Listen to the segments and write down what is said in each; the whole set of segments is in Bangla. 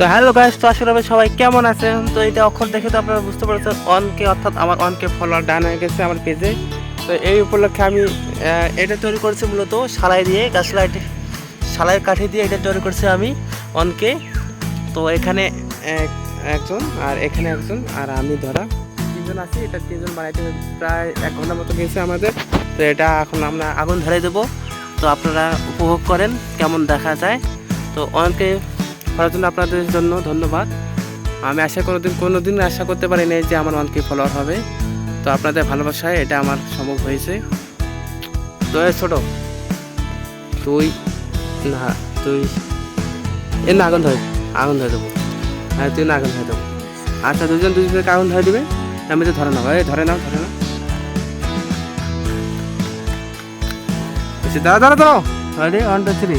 তো হ্যালো গাইস তো আসলে সবাই কেমন আছেন? তো এটা অক্ষর দেখে তো আপনারা বুঝতে পারছেন, অনকে অর্থাৎ আমার অনকে ফলোয়ার ডান হয়ে গেছে আমার পেজে তো এই উপলক্ষে আমি এটা তৈরি করেছি মূলত সালাই দিয়ে গাছ লাইট সালাই কাঠি দিয়ে এটা তৈরি করছি আমি অনকে। তো এখানে এক- একজন আর এখানে একজন আর আমি ধরা। তিনজন আছি, এটা তিনজন বানাইতে প্রায় এক ঘণ্টা মতো গেছে আমাদের। তো এটা এখন আমরা আগুন ধরে দেবো। তো আপনারা উপভোগ করেন, কেমন দেখা যায়। তো অনেকে করার জন্য আপনাদের জন্য ধন্যবাদ। আমি আশা কোনো দিন কোনো দিন আশা করতে পারিনি যে আমার অনেকে ফলোয়ার হবে। তো আপনাদের ভালোবাসায় এটা আমার সম্ভব হয়েছে। এই ছোট তুই না তুই এ না, আগুন ধরে আগুন ধরে দেবো। হ্যাঁ তুই না, আগুন ধরে দেবো। আচ্ছা দুজন, দুজনকে আগুন ধরে দিবে। আমি তো ধরে নেব এই ধরে নাও ধরে নাও। দাঁড়া দাঁড়া দাঁড়াও রেডি ওয়ান টু থ্রি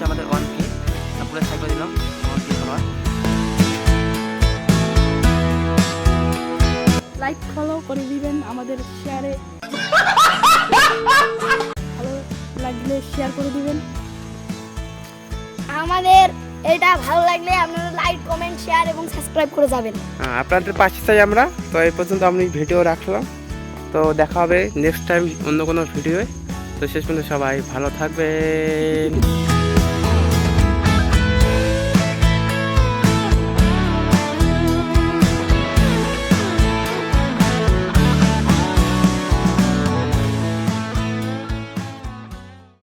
হচ্ছে আমাদের ওয়ান কে তারপরে সাইকেল দিলাম ওয়ান কে খাবার লাইক ফলো করে দিবেন আমাদের শেয়ারে ভালো লাগলে শেয়ার করে দিবেন। আমাদের এটা ভালো লাগলে আপনারা লাইক কমেন্ট শেয়ার এবং সাবস্ক্রাইব করে যাবেন। হ্যাঁ আপনাদের পাশে চাই আমরা। তো এই পর্যন্ত আমি ভিডিও রাখলাম। তো দেখা হবে নেক্সট টাইম অন্য কোনো ভিডিওয় তো শেষ পর্যন্ত সবাই ভালো থাকবেন।